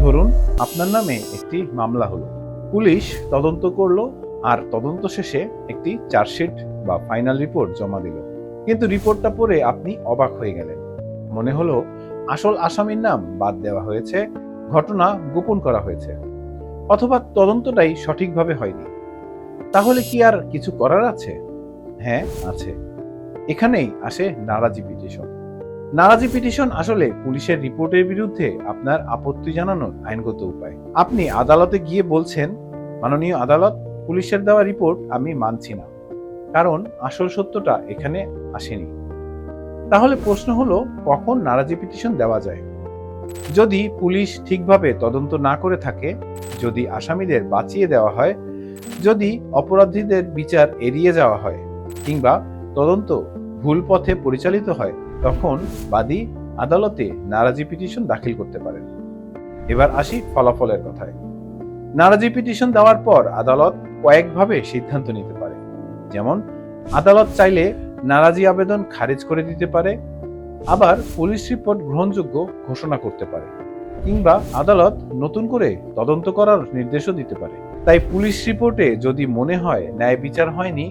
ধরুন, আপনার নামে একটি মামলা হলো। পুলিশ তদন্ত করল আর তদন্ত শেষে একটি চার্জশিট বা ফাইনাল রিপোর্ট জমা দিল। কিন্তু রিপোর্টটা পড়ে আপনি অবাক হয়ে গেলেন। মনে হলো, আসল আসামির নাম বাদ দেওয়া হয়েছে, ঘটনা গোপন করা হয়েছে, অথবা তদন্তটাই সঠিকভাবে হয়নি। তাহলে কি আর কিছু করার আছে? হ্যাঁ আছে। এখানেই আসে নারাজি পিটিশন। নারাজি পিটিশন আসলে পুলিশের রিপোর্টের বিরুদ্ধে আপনার আপত্তি জানানোর আইনগত উপায়। আপনি আদালতে গিয়ে বলছেন, মাননীয় আদালত, পুলিশের দেওয়া রিপোর্ট আমি মানছি না। কারণ আসল সত্যটা এখানে আসেনি। তাহলে প্রশ্ন হলো, কখন নারাজি পিটিশন দেওয়া যায়? যদি পুলিশ ঠিকভাবে তদন্ত না করে থাকে, যদি আসামিদের বাঁচিয়ে দেওয়া হয়, যদি অপরাধীদের বিচার এড়িয়ে যাওয়া হয়, কিংবা তদন্ত ভুল পথে পরিচালিত হয়, তখন বাদী আদালতে নারাজি পিটিশন দাখিল করতে পারেন। এবার আসি ফলাফলের কথায়। নারাজি পিটিশন দেওয়ার পর আদালত কয়েকভাবে সিদ্ধান্ত নিতে পারে। যেমন, আদালত চাইলে নারাজি আবেদন খারিজ করে দিতে পারে, আবার পুলিশ রিপোর্ট গ্রহণযোগ্য ঘোষণা করতে পারে, কিংবা আদালত নতুন করে তদন্ত করার নির্দেশও দিতে পারে। তাই পুলিশ রিপোর্টে যদি মনে হয় ন্যায় বিচার হয়নি,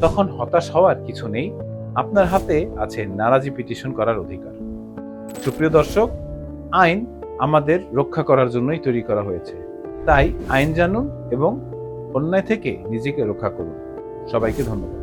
তখন হতাশ হওয়ার কিছু নেই। আপনার হাতে আছে নারাজি পিটিশন করার অধিকার। সুপ্রিয় দর্শক, আইন আমাদের রক্ষা করার জন্যই তৈরি করা হয়েছে। তাই আইন জানুন এবং অন্যায় থেকে নিজেকে রক্ষা করুন। সবাইকে ধন্যবাদ।